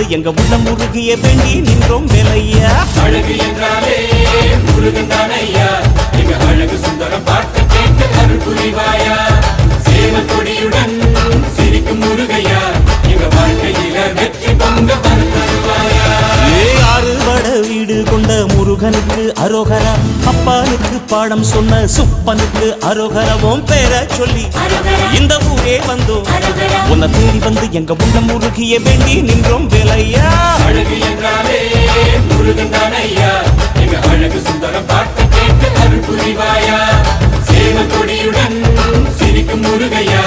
வந்து எங்க உள்ளம் முருகிய வேண்டி நின்றோம் வேலையா? அழகு என்றாலே முருகன் தானையா? எங்க அழகு சுந்தரம் பார்க்க கேட்க அருள் புரிவாயா? சேவல் கொடியுடன் சிரிக்கும் முருகையா? எங்க வாழ்க்கையில வெற்றி பொங்க வட கொண்ட முருகனுக்கு அரோகரா. அப்பானுக்கு பாடம் சொன்ன சுப்பனுக்கு அரோகரவும் பேர சொல்லி வந்தோம் உன்னை தேடி வந்து எங்க உள்ளம் முழுகிய வேண்டி நின்றோம் விலையா? அழகு என்றாலே முருகன்தான் ஐயா. எங்க அழகு சுந்தரம் பார்த்து கேட்டு அருள் புரிவாயா? சேவ கொடியுடன் சிரிக்கும் முருகையா?